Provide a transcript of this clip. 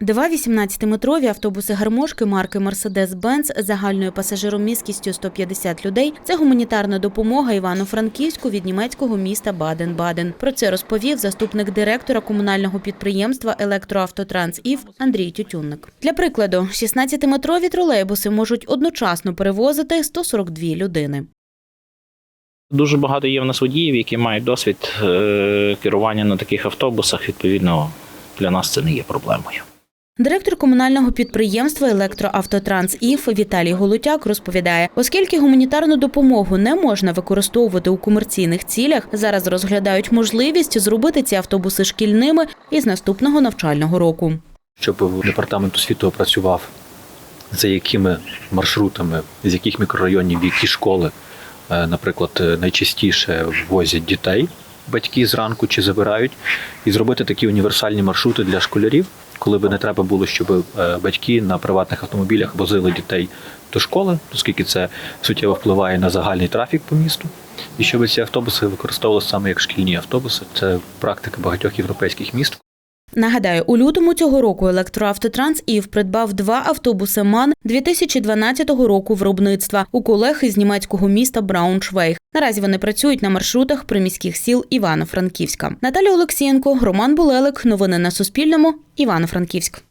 Два 18-метрові автобуси гармошки марки Mercedes-Benz загальною пасажиромісткістю 150 людей це гуманітарна допомога Івано-Франківську від німецького міста Баден-Баден. Про це розповів заступник директора комунального підприємства Електроавтотранс ІВ Андрій Тютюнник. Для прикладу, 16-метрові тролейбуси можуть одночасно перевозити 142 людини. Дуже багато є в нас водіїв, які мають досвід е, керування на таких автобусах. Відповідно, для нас це не є проблемою. Директор комунального підприємства Електроавтотранс ІФ Віталій Голутяк розповідає, оскільки гуманітарну допомогу не можна використовувати у комерційних цілях, зараз розглядають можливість зробити ці автобуси шкільними із наступного навчального року. щоб департамент освіти опрацював за якими маршрутами, з яких мікрорайонів, які школи, е, наприклад, е, найчастіше ввозять дітей батьки зранку чи забирають, і зробити такі універсальні маршрути для школярів, коли би не треба було, щоб е, батьки на приватних автомобілях возили дітей до школи, оскільки це суттєво впливає на загальний трафік по місту. І щоб ці автобуси використовувалися саме як шкільні автобуси. Це практика багатьох європейських міст. Нагадаю, у лютому цього року Електроавтотранс ІВ придбав два автобуси МАН 2012 року виробництва у колег із німецького міста Брауншвейг. Наразі вони працюють на маршрутах приміських сіл Івано-Франківська. Наталя Олексієнко, Роман Булелик. Новини на Суспільному. Івано-Франківськ.